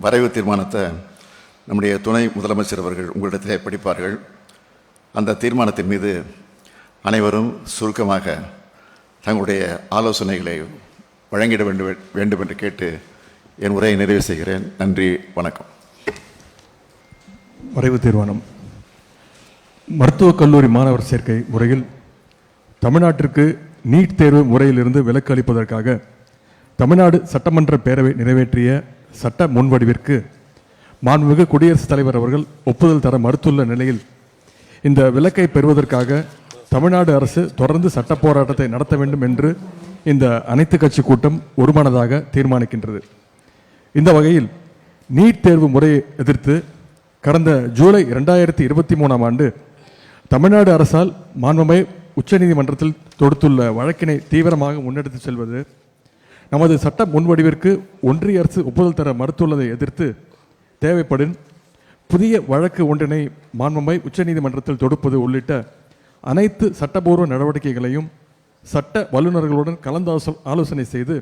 வரைவு தீர்மானத்தை நம்முடைய துணை முதலமைச்சர் அவர்கள் உங்களிடத்திலே படிப்பார்கள். அந்த தீர்மானத்தின் மீது அனைவரும் சுருக்கமாக தங்களுடைய ஆலோசனைகளை வழங்கிட வேண்டும் வேண்டும் என்று கேட்டு என் உரையை நிறைவு செய்கிறேன். நன்றி வணக்கம். வரைவு தீர்மானம். மருத்துவக் கல்லூரி மாணவர் சேர்க்கை முறையில் தமிழ்நாட்டிற்கு நீட் தேர்வு முறையிலிருந்து விலக்கு அளிப்பதற்காக தமிழ்நாடு சட்டமன்ற பேரவை நிறைவேற்றிய சட்ட முன்வடிவிற்கு மாண்புமிகு குடியரசுத் தலைவர் அவர்கள் ஒப்புதல் தர மறுத்துள்ள நிலையில் இந்த விலக்கை பெறுவதற்காக தமிழ்நாடு அரசு தொடர்ந்து சட்ட போராட்டத்தை நடத்த வேண்டும் என்று இந்த அனைத்து கட்சி கூட்டம் ஒருமனதாக தீர்மானிக்கின்றது. இந்த வகையில் நீட் தேர்வு முறையை எதிர்த்து கடந்த ஜூலை இரண்டாயிரத்தி இருபத்தி மூணாம் ஆண்டு தமிழ்நாடு அரசால் மாண்புமை உச்சநீதிமன்றத்தில் தொடுத்துள்ள வழக்கினை தீவிரமாக முன்னெடுத்து செல்வது நமது சட்ட முன்வடிவிற்கு ஒன்றிய அரசு ஒப்புதல் தர மறுத்துள்ளதை எதிர்த்து தேவைப்படும் புதிய வழக்கு ஒன்றினை மாண்புமை உச்சநீதிமன்றத்தில் தொடுப்பது உள்ளிட்ட அனைத்து சட்டபூர்வ நடவடிக்கைகளையும் சட்ட வல்லுநர்களுடன் கலந்து ஆலோசனை செய்து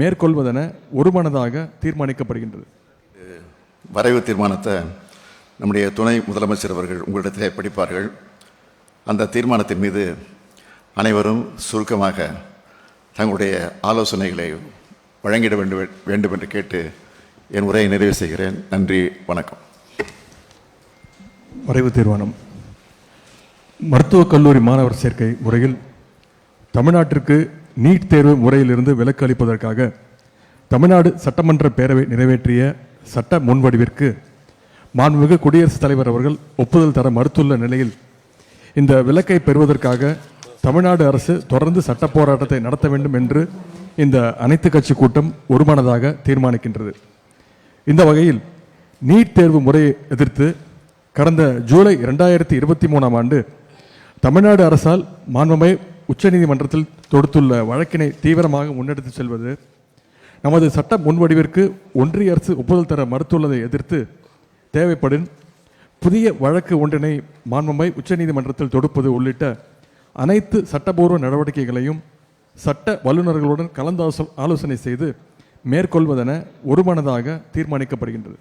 மேற்கொள்வதென ஒருமனதாக தீர்மானிக்கப்படுகின்றது. வரைவு தீர்மானத்தை நம்முடைய துணை முதலமைச்சர் அவர்கள் உங்களிடத்திலே படிப்பார்கள். அந்த தீர்மானத்தின் மீது அனைவரும் சுருக்கமாக தங்களுடைய ஆலோசனைகளை வழங்கிட வேண்டும் வேண்டும் என்று கேட்டு என் உரையை நிறைவு செய்கிறேன். நன்றி வணக்கம். வரைவு தீர்மானம். மருத்துவக் கல்லூரி மாணவர் சேர்க்கை முறையில் தமிழ்நாட்டிற்கு நீட் தேர்வு முறையிலிருந்து விலக்கு அளிப்பதற்காக தமிழ்நாடு சட்டமன்ற பேரவை நிறைவேற்றிய சட்ட முன்வடிவிற்கு மாண்புமிகு குடியரசுத் தலைவர் அவர்கள் ஒப்புதல் தர மறுத்துள்ள நிலையில் இந்த விலக்கை பெறுவதற்காக தமிழ்நாடு அரசு தொடர்ந்து சட்ட போராட்டத்தை நடத்த வேண்டும் என்று இந்த அனைத்து கட்சி கூட்டம் ஒருமனதாக தீர்மானிக்கின்றது. இந்த வகையில் நீட் தேர்வு முறையை எதிர்த்து கடந்த ஜூலை இரண்டாயிரத்தி இருபத்தி மூணாம் ஆண்டு தமிழ்நாடு அரசால் மாண்புமை உச்சநீதிமன்றத்தில் தொடுத்துள்ள வழக்கினை தீவிரமாக முன்னெடுத்து செல்வது நமது சட்ட முன்வடிவிற்கு ஒன்றிய அரசு ஒப்புதல் தர மறுத்துள்ளதை எதிர்த்து தேவைப்படும் புதிய வழக்கு ஒன்றினை மாண்புமை உச்சநீதிமன்றத்தில் தொடுப்பது உள்ளிட்ட அனைத்து சட்டபூர்வ நடவடிக்கைகளையும் சட்ட வல்லுநர்களுடன் கலந்தாசோ ஆலோசனை செய்து மேற்கொள்வதென ஒருமனதாக தீர்மானிக்கப்படுகின்றது.